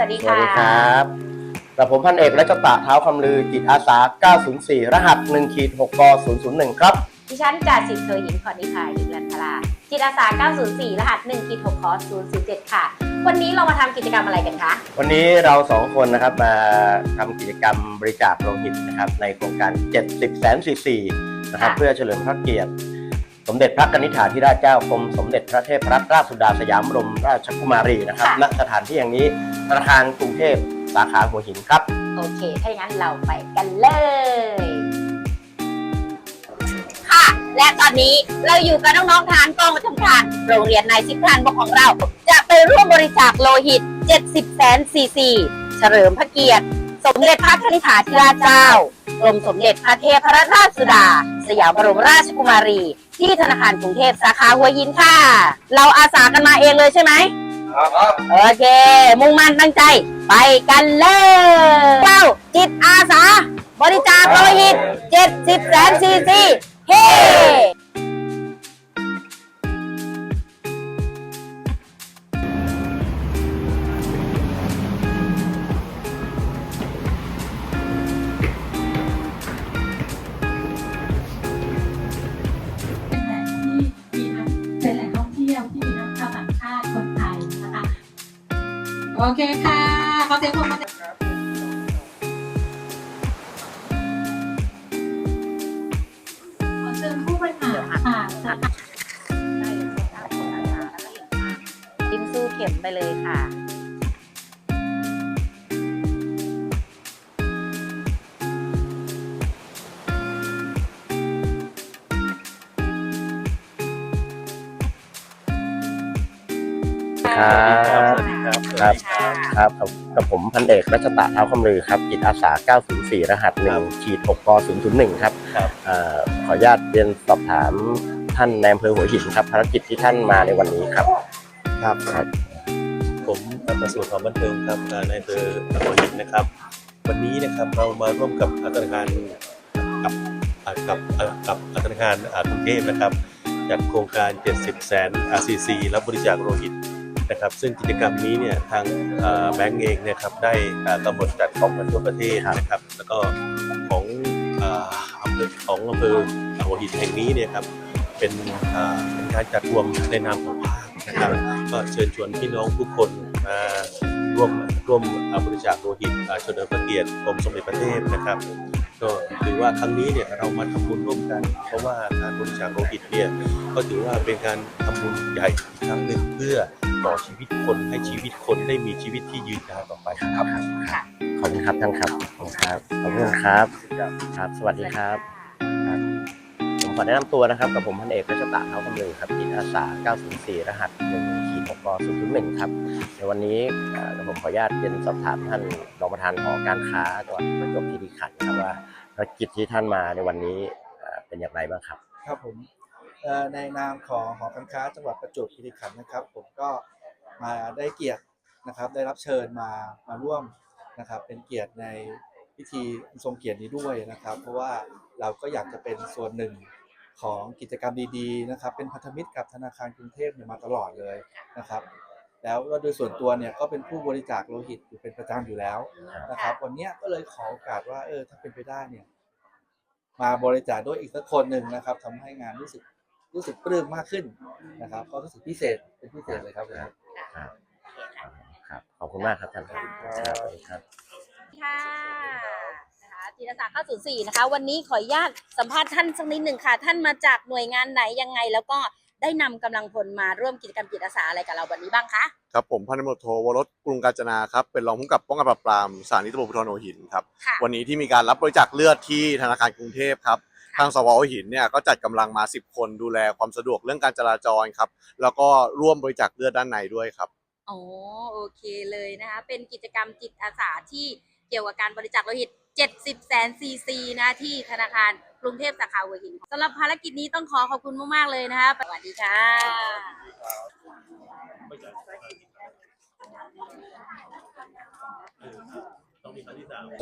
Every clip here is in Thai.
สวัสดีสค่ะวัสดีครับกับผมพันเอกและเจ้าป่าเท้าคำลือจิตอาสา 904 รหัส1ขีด6ก001 ครับ ดิฉันจ่าสิบเคยหญิงพรนิพายิงลันทราจิตอาสา 904 รหัส1ขีด6คอ007 ค่ะ วันนี้เรามาทำกิจกรรมอะไรกันคะ วันนี้เราสองคนนะครับมาทำกิจกรรมบริจาคโลหิตนะครับในโครงการ 70แสนซีซีนะครับค่ะเพื่อเฉลิมพระเกียรติ สมเด็จพระกนิษฐาธิราชเจ้ากรมสมเด็จพระเทพรัตนราชสุดาสยามบรมราชกุมารีนะครับณสถานที่แห่งนี้ธนาคารกรุงเทพสาขาหัวหินครับ โอเค ถ้าอย่างนั้นเราไปกันเลย ค่ะ และตอนนี้เราอยู่กับน้องๆทหารกองประจำการโรงเรียนนายสิบทหานบกของเรา จะไปร่วมบริจาคโลหิต 70 แสนซีซีเฉลิมพระเกียรติ สมเด็จพระคณิษฐาธิราชเจ้ากรมสมเด็จพระเทพรัตนราชสุดา สยามบรมราชกุมารี ที่ธนาคารกรุงเทพสาขาหัวหินค่ะ เราอาสากันมาเองเลยใช่ไหมโอเค มุ่งมั่นตั้งใจ ไปกันเลยเจ้าจิตอาสา บริจาคโลหิต70แสนซีซีเฮ้ โอเคค่ะขอเสียงปรบมือขอเชิญผู้บริหารค่ะจิ้มสู้เข็มไปเลยค่ะครับสวัสดี ครับครับค่ะครับกับกับผมพันเอกรัชตะเท้าคำลือครับจิตอาสา 904 รหัส1ขีด6ก001 ครับครับเอ่อขออนุญาตเรียนสอบถามท่านในอำเภอหัวหินครับภารกิจที่ท่านมาในวันนี้ครับ ครับครับ ผมประสูติหอมบันเทิงครับอ่าในอำเภอหัวหินนะครับ วันนี้นะครับเรามาร่วมกับธนาคารกับอ่ากับอ่ากับธนาคารอ่ากรุงเทพนะครับจัดโครงการ 70 แสน RCC รับบริจาคโลหิต นะครับ ซึ่งกิจกรรมนี้เนี่ยทางแบงก์เองเนะครับได้กำหนดจัดของกันทั่วประเทศนะครับ แล้วก็ของอำเภอของอำเภอหัวหินแห่งนี้เนี่ยครับเป็นเป็นการจัดรวมในนามของภาคนะครับก็เชิญชวนพี่น้องทุกคนมาร่วมร่วมบริจาคโลหิตอ่าเฉลิมพระเกียรติกรมสมเด็จพระเทพนะครับ ก็ถือว่าครั้งนี้เนี่ยเรามาทำบุญร่วมกัน เพราะว่าการบริจาคโลหิตเนี่ยก็ถือว่าเป็นการทำบุญใหญ่อีกครั้งหนึ่งเพื่อต่อชีวิตคนให้ชีวิตคนได้มีชีวิตที่ยืนยาวต่อไปครับขอบคุณครับท่านครับขอบคุณครับขอบคุณครับครับ สวัสดีครับครับผมขอแนะนำตัวนะครับกับผมพันเอกรัชตะเท้าคำลือครับจิตอาสา 904 รหัส1ขีด6 ก001ครับในวันนี้ผมขออนุญาตเรียนสอบถามท่านรองประธานหอการค้าจังหวัดประจวบคีรีขันธ์ครับว่าภารกิจที่ท่านมาในวันนี้เป็นอย่างไรบ้างครับ ครับผมในนามของหอการค้าจังหวัดประจวบคีรีขันธ์นะครับ ผมก็มาได้เกียรตินะครับได้รับเชิญมามาร่วมนะครับเป็นเกียรติในพิธีทรงเกียรตินี้ด้วยนะครับ เพราะว่าเราก็อยากจะเป็นส่วนหนึ่ง ของกิจกรรมดีๆนะครับเป็นพันธมิตรกับธนาคารกรุงเทพเนี่ยมาตลอดเลยนะครับ แล้วก็โดยส่วนตัวเนี่ยก็เป็นผู้บริจาคโลหิตอยู่เป็นประจำอยู่แล้วนะครับ วันเนี้ยก็เลยขอโอกาสว่าเออถ้าเป็นไปได้เนี่ย มาบริจาคด้วยอีกสักคนหนึ่งนะครับทำให้งานรู้สึกรู้สึกปลื้มมากขึ้นนะครับ ก็รู้สึกพิเศษเป็นพิเศษเลยครับผมครับ ขอบคุณมากครับท่านครับ ครับสวัสดีครับค่ะนะคะ จิตอาสา904นะคะ วันนี้ขออนุญาตสัมภาษณ์ท่านสักนิดหนึ่งค่ะ ท่านมาจากหน่วยงานไหนยังไง แล้วก็ได้นำกำลังพลมาร่วมกิจกรรมจิตอาสาอะไรกับเราวันนี้บ้างคะครับผมพันตำรวจโทวรสกรุงกาญจนาครับเป็นรองผู้กำกับป้องกันปราบปรามสถานีตำรวจภูธรหัวหินครับค่ะวันนี้ที่มีการรับบริจาคเลือดที่ธนาคารกรุงเทพครับค่ะทางสวหัวหินเนี่ยก็จัดกำลังมา 10 คนดูแลความสะดวกเรื่องการจราจรครับแล้วก็ร่วมบริจาคเลือดด้านในด้วยครับอ๋อโอเคเลยนะคะเป็นกิจกรรมจิตอาสาที่เกี่ยวกับการบริจาคโลหิต 70 แสนซีซีนะที่ธนาคารกรุงเทพสาขาหัวหินสำหรับภารกิจนี้ต้องขอขอบคุณมาก ๆ เลยนะคะสวัสดีค่ะ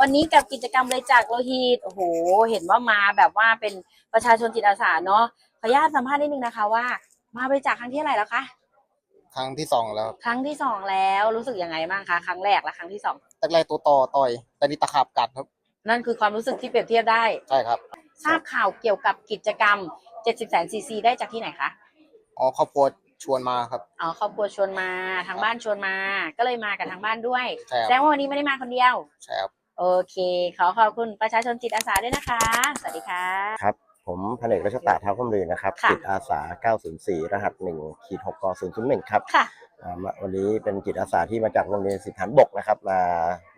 วันนี้กับกิจกรรมบริจาคโลหิตโอ้โห เห็นว่ามาแบบว่าเป็นประชาชนจิตอาสาเนาะขออนุญาตสัมภาษณ์นิดนึงนะคะว่า มาบริจาคครั้งที่เท่าไหร่แล้วคะครั้งที่สองแล้วครั้งที่สองแล้วรู้สึกยังไงบ้างคะครั้งแรกและครั้งที่สองแรกๆตัวต่อต่อยแต่นี่ตะขาบกัดครับ นั่นคือความรู้สึกที่เปรียบเทียบได้ ใช่ครับ ทราบข่าวเกี่ยวกับกิจกรรม 70แสนซีซีได้จากที่ไหนคะ อ๋อครอบครัวชวนมาครับ อ๋อครอบครัวชวนมาทางบ้านชวนมา ก็เลยมากับทางบ้านด้วยใช่ครับ แสดงว่าวันนี้ไม่ได้มาคนเดียว ใช่ครับ โอเค ขอขอบคุณประชาชนจิตอาสาด้วยนะคะ สวัสดีค่ะ ครับ ผมพันเอกรัชตาเท้าคำลือนะครับค่ะ จิตอาสา 904 รหัส1ขีด6ก001 ครับค่ะ อ่ามาวันนี้เป็นจิตอาสาที่มาจากโรงเรียนสิทธานบกนะครับ มา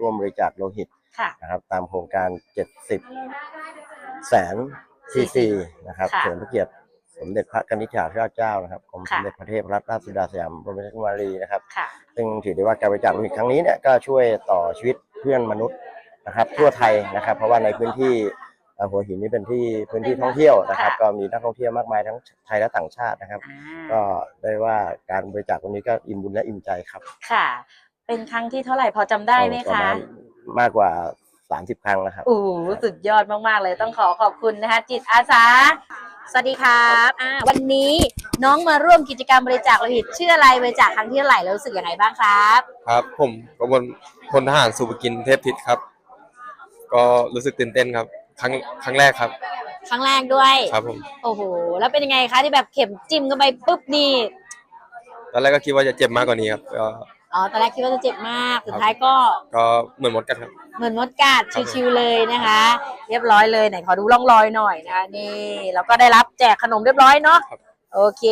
ร่วมบริจาคโลหิต ค่ะนะครับตามโครงการ 70 แสนซีซีนะครับค่ะเฉลิมพระเกียรติสมเด็จพระกนิษฐาธิราชเจ้านะครับกรมสค่ะ มเด็จพระเทพรัตนราชสุดาสยามบรมราชกุมารีนะครับ ค่ะ ซึ่งถือได้ว่าการบริจาคโลหิตครั้งนี้เนี่ยก็ช่วยต่อชีวิตเพื่อนมนุษย์นะครับ ทั่วไทยนะครับ เพราะว่าในพื้นที่เอ่อหัวหินนี่เป็นที่พื้นที่ท่องเที่ยวนะครับ ค่ะ ก็มีนักท่องเที่ยวมากมายทั้งไทยและต่างชาตินะครับอ่าก็ได้ว่าการบริจาควันนี้ก็อิ่มบุญและอิ่มใจครับค่ะ เป็นครั้งที่เท่าไหร่พอจำได้ไหมประคะ มาณ มากกว่า 30 ครั้งนะครับ โอ้โหสุดยอดมากๆเลยต้องขอขอบคุณนะคะจิตอาสา สวัสดีครับอ่าวันนี้น้องมาร่วมกิจกรรมบริจาคโลหิตชื่ออะไรบริจาคครั้งที่เท่าไหร่แล้วรู้สึกยังไงบ้างครับ ครับ ผมกบลพลทหารสุภกินเทพทิศครับ ก็รู้สึกตื่นเต้นครับ ครั้งครั้งแรกครับ ครั้งแรกด้วย ครับผม โอ้โห แล้วเป็นยังไงคะที่แบบเข็มจิ้มเข้าไปปุ๊บนี่ ตอนแรกก็คิดว่าจะเจ็บมากกว่านี้ครับก็ อ๋อตอนแรกคิดว่าจะเจ็บมาก สุดท้ายก็ก็เหมือนมดกัดครับ เหมือนมดกัดชิวๆเลยนะคะ เรียบร้อยเลยไหนขอดูร่องรอยหน่อยนะคะนี่แล้วก็ได้รับแจกขนมเรียบร้อยเนาะครับ โอเค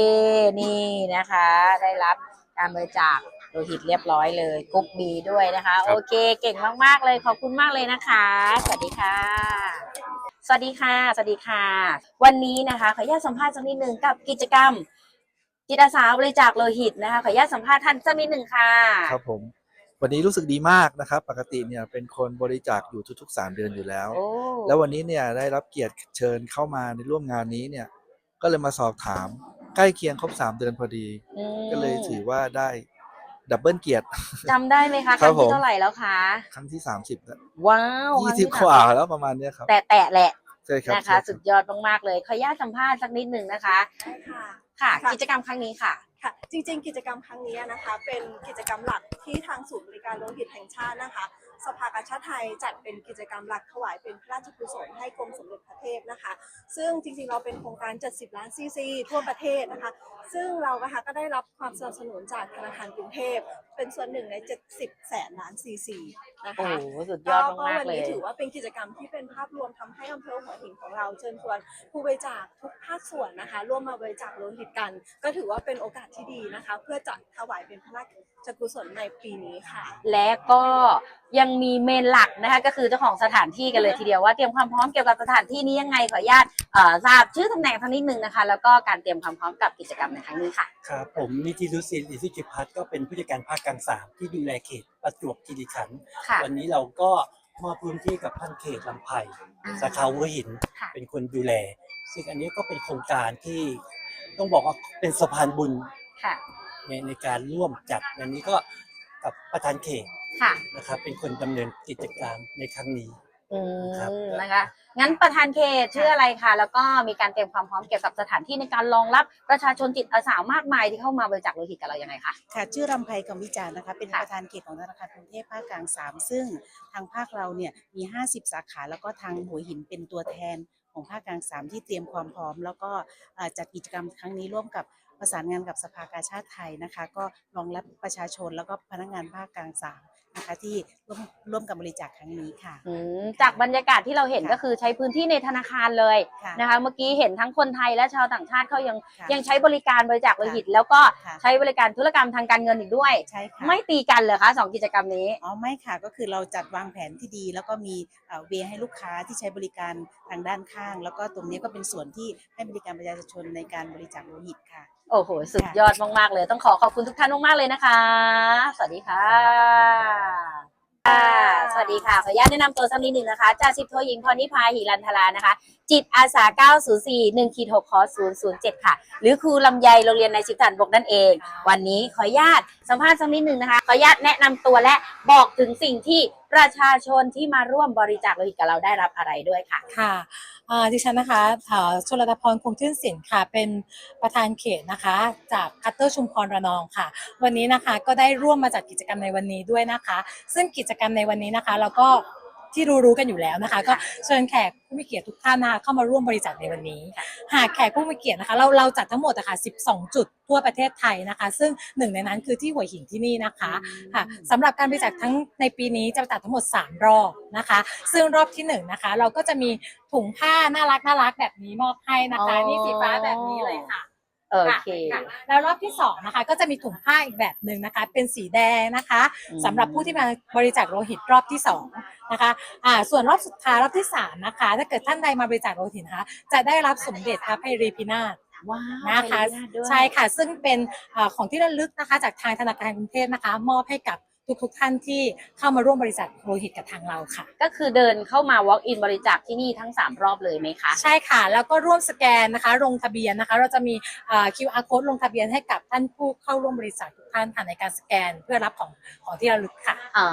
นี่นะคะ ได้รับการบริจาคโลหิตเรียบร้อยเลยกรุ๊ปบีด้วยนะคะโอเคเก่งมากๆเลยขอบคุณมากเลยนะคะ สวัสดีค่ะ สวัสดีค่ะ สวัสดีค่ะ วันนี้นะคะขออนุญาตสัมภาษณ์สักนิดหนึ่งกับกิจกรรม จิตอาสาบริจาคโลหิตนะคะขออนุญาตสัมภาษณ์ท่านสักนิดหนึ่งค่ะครับผม วันนี้รู้สึกดีมากนะครับ ปกติเนี่ยเป็นคนบริจาคอยู่ทุกๆ 3 เดือนอยู่แล้ว โอ้แล้ววันนี้เนี่ยได้รับเกียรติเชิญเข้ามาในร่วมงานนี้เนี่ยก็เลยมาสอบถามใกล้เคียงครบ 3 เดือนพอดี อืมก็เลยถือว่าได้ดับเบิลเกียรติ จำได้ไหมคะคครัรั้บงที่ผม เท่าไหร่แล้วคะครั้งที่ 30แล้วว้าวยี่ครั้งสิบที่กว่าแล้วประมาณเนี้ยครับแต่แต่แหละใช่ครับนะคะ ใช่รับ สุดยอดมากๆเลยขออนุญาตสัมภาษณ์สักนิดหนึ่งนะคะค่ะ ค่ะ ค่ะ กิจกรรมครั้งนี้ค่ะ ค่ะจริงๆ กิจกรรมครั้งนี้นะคะ เป็นกิจกรรมหลักที่ทางศูนย์บริการโลหิตแห่งชาตินะคะ สภากาชาติไทยจัดเป็นกิจกรรมหลักถวายเป็นพระราชกุศลให้กรมสมเด็จพระเทพนะคะ ซึ่งจริงๆเราเป็นโครงการ 70 ล้านซีซีทั่วประเทศนะคะ ซึ่งเรานะคะก็ได้รับความสนับสนุนจากธนาคารกรุงเทพ เป็นส่วนหนึ่งใน 70 แสนล้านซีซีนะโอ้คะ โหสุดยอดมากวัๆเลยนี้ถือว่าเป็นกิจกรรมที่เป็นภาพรวมทำให้อำเภอหัวหินของเราเชิญชวนผู้บริจาคทุกภาคส่วนนะคะ ร่วมมาบริจาคโลหิตกัน ก็ถือว่าเป็นโอกาสที่ดีนะคะ เพื่อจะถวายเป็นพระราชกุศลในปีนี้ค่ะ และก็ยังมีเมนหลักนะคะก็คือเจ้าของสถานที่กันเลยทีเดียวว่าเตรียมความพร้อมเกี่ยวกับสถานที่นี้ยังไงขออนุญาตเอ่อทราบชื่อตำแหน่งทั้งนิดนึงนะคะ แล้วก็การเตรียมความพร้อมกับกิจกรรมในครั้งนี้ค่ะ ครับผมนิติรุศิลป์อิทธิกิจพัฒน์ก็เป็นผู้จัดการภาคกลางสามที่ดูแลเขตประจวบคีรีขันธ์ค่ะ วันนี้เราก็มอบพื้นที่กับท่านเขตลำไผ่อ่าสาขาหัวหินค่ะ เป็นคนดูแล ซึ่งอันนี้ก็เป็นโครงการที่ต้องบอกว่าเป็นสะพานบุญ ค่ะ ในในการร่วมจัดอันนี้ก็ กับประธานเขตค่ะนะครับเป็นคนดำเนินกิจกรรมในครั้งนี้ อืครับ มนะคะงั้นประธานเขตชื่ออะไรคะแล้วก็มีการเตรียมความพร้อมเกี่ยวกับสถานที่ในการรองรับประชาชนจิตอาสามากมายที่เข้ามาบริจาคโลหิตกับเรายังไงคะ ค่ะชื่อรำไพคำวิจารณ์นะคะ เป็นค่ะ ประธานเขตของธนาคารกรุงเทพภาคกลาง 3 ซึ่งทางภาคเราเนี่ยมี 50 สาขาแล้วก็ทางหัวหินเป็นตัวแทนของภาคกลาง 3 ที่เตรียมความพร้อม แล้วก็เอ่อจัดกิจกรรมครั้งนี้ร่วมกับ ประสานงานกับสภากาชาติไทยนะคะ ก็รองรับประชาชนแล้วก็พนักงานภาคกลางสาม นะคะที่ร่วมร่วมกับบริจาคครั้งนี้ค่ะ อืมจากบรรยากาศที่เราเห็นค่ะก็คือใช้พื้นที่ในธนาคารเลยค่ะนะคะ เมื่อกี้เห็นทั้งคนไทยและชาวต่างชาติเขายังค่ะยังใช้บริการบริจาคโลหิต แล้วก็ค่ะ ใช้บริการธุรกรรมทางการเงินอีกด้วย ใช่ค่ะ ไม่ตีกันเหรอคะสองกิจกรรมนี้ อ๋อไม่ค่ะก็คือเราจัดวางแผนที่ดี แล้วก็มีเอ่อเวย์ให้ลูกค้าที่ใช้บริการทางด้านข้าง แล้วก็ตรงนี้ก็เป็นส่วนที่ให้บริการประชาชนในการบริจาคโลหิตค่ะ โอ้โห สุดยอดมาก ๆ เลย ต้องขอขอบคุณทุกท่านมาก ๆ เลยนะคะ สวัสดีค่ะค่ะสวัสดีค่ะ ขออนุญาตแนะนำตัวสักนิดหนึ่งนะคะจ่าสิบโทหญิงพรนิพาหิรันทรานะคะ จิตอาสา 904 1ขีด6ขอ007 ค่ะ หรือครูลำไยโรงเรียนในสิบฐานบกนั่นเอง วันนี้ขออนุญาตสัมภาษณ์สักนิดหนึ่งนะคะ ขออนุญาตแนะนำตัวและบอกถึงสิ่งที่ ประชาชนที่มาร่วมบริจาคโลหิตกับเราได้รับอะไรด้วยค่ะ ค่ะดิฉันนะคะชลดาพรคงชื่นสินค่ะ เป็นประธานเขตนะคะ จากคัตเตอร์ชุมพรระนองค่ะ วันนี้นะคะก็ได้ร่วมมาจัดกิจกรรมในวันนี้ด้วยนะคะ ซึ่งกิจกรรมในวันนี้นะคะ เราก็ ที่รู้ๆกันอยู่แล้วนะคะ ก็เชิญแขกผู้มีเกียรติทุกท่านนะคะเข้ามาร่วมบริจาคในวันนี้ หากแขกผู้มีเกียรตินะคะ เราเราจัดทั้งหมดนะคะ12 จุดทั่วประเทศไทยนะคะ ซึ่งหนึ่งในนั้นคือที่หัวหินที่นี่นะคะค่ะสำหรับการบริจาคทั้งในปีนี้จะจัดทั้งหมด 3 รอบนะคะ ซึ่งรอบที่1นงนะคะ เราก็จะมีถุงผ้าน่ารักน่ารักแบบนี้มอบให้นะคะอ๋อนี่สีฟ้าแบบนี้เลยค่ะ โอเค ค่ะแล้วรอบที่2นะคะ ก็จะมีถุงผ้าอีกแบบหนึ่งนะคะ เป็นสีแดงนะคะอืม สำหรับผู้ที่มาบริจาคโลหิตรอบที่2นะคะอ่าส่วนรอบสุดท้ายรอบที่3นะคะ ถ้าเกิดท่านใดมาบริจาคโลหิตนะคะจะได้รับสมเด็จพระไพรีพินาศ ว้าวนะคะขออญาตด้วย ใช่ค่ะ ซึ่งเป็นเอ่อของที่ระลึกนะคะ จากทางธนาคารกรุงเทพนะคะ มอบให้กับ ทุกๆท่านที่เข้ามาร่วมบริจาคโลหิตกับทางเราค่ะ ก็คือเดินเข้ามา walk in บริจาคที่นี่ทั้ง 3 รอบเลยไหมคะ ใช่ค่ะ แล้วก็ร่วมสแกนนะคะลงทะเบียนนะคะ เราจะมีเอ่อ QR code ลงทะเบียนให้กับท่านผู้เข้าร่วมบริจาคทุกท่านค่ะในการสแกนเพื่อรับของของที่ระลึกค่ะ อ๋อ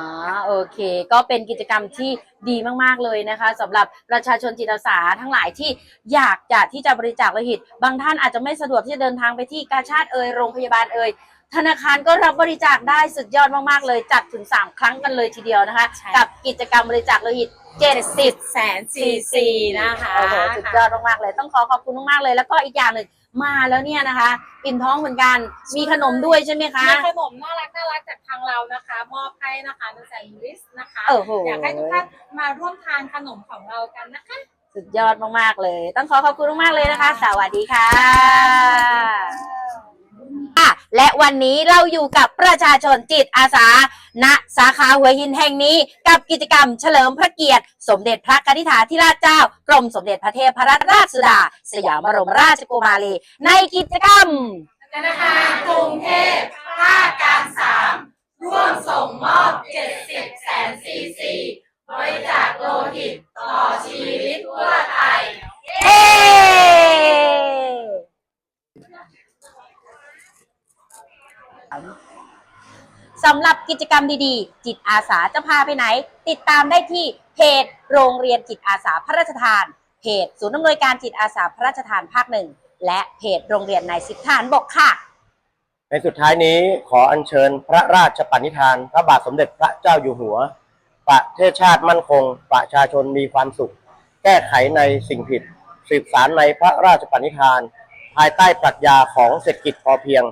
โอเค ก็เป็นกิจกรรมที่ดีมากๆเลยนะคะสำหรับประชาชนจิตอาสาทั้งหลายที่อยากจะที่จะบริจาคโลหิต บางท่านอาจจะไม่สะดวกที่จะเดินทางไปที่กาชาติเอ่ยโรงพยาบาลเอ่ย ธนาคารก็รับบริจาคได้สุดยอดมากๆเลย จัดถึง 3 ครั้งกันเลยทีเดียวนะคะ ใช่ กับกิจกรรมบริจาคโลหิต 70 แสนซีซีนะคะโอ้โหสุดยอดมากๆเลย ต้องขอขอบคุณมากๆเลย แล้วก็อีกอย่างหนึ่งมาแล้วเนี่ยนะคะ อิ่มท้องเหมือนกัน มีขนมด้วยใช่ไหมคะ มีขนมน่ารักน่ารักจากทางเรานะคะ มอบให้นะคะในแซนด์วิชนะคะ โอ้โห อยากให้ทุกท่านมาร่วมทานขนมของเรากันนะคะ สุดยอดมากๆเลย ต้องขอขอบคุณมากๆเลยนะคะ สวัสดีค่ะอะ และวันนี้เราอยู่กับประชาชนจิตอาสา ณ สาขาหัวหินแห่งนี้ กับกิจกรรมเฉลิมพระเกียรติ สมเด็จพระกนิษฐาธิราชเจ้า กรมสมเด็จพระเทพรัตนราชสุดา สยามบรมราชกุมารี ในกิจกรรมธนาคารกรุงเทพภาคกลางสามร่วมส่งมอบ 70 แสนซีซีบริจาคโลหิตต่อชีวิตทั่วไทยเสำหรับกิจกรรมดีๆ จิตอาสาจะพาไปไหน ติดตามได้ที่เพจโรงเรียนจิตอาสาพระราชทาน เพจศูนย์อำนวยการจิตอาสาพระราชทานภาคหนึ่งและเพจโรงเรียนนายสิบทหารบกค่ะ ในสุดท้ายนี้ขออัญเชิญพระราชปณิธาน พระบาทสมเด็จพระเจ้าอยู่หัว ประเทศชาติมั่นคง ประชาชนมีความสุข แก้ไขในสิ่งผิด สืบสารในพระราชปณิธาน ภายใต้ปรัชญาของเศรษฐกิจพอเพียง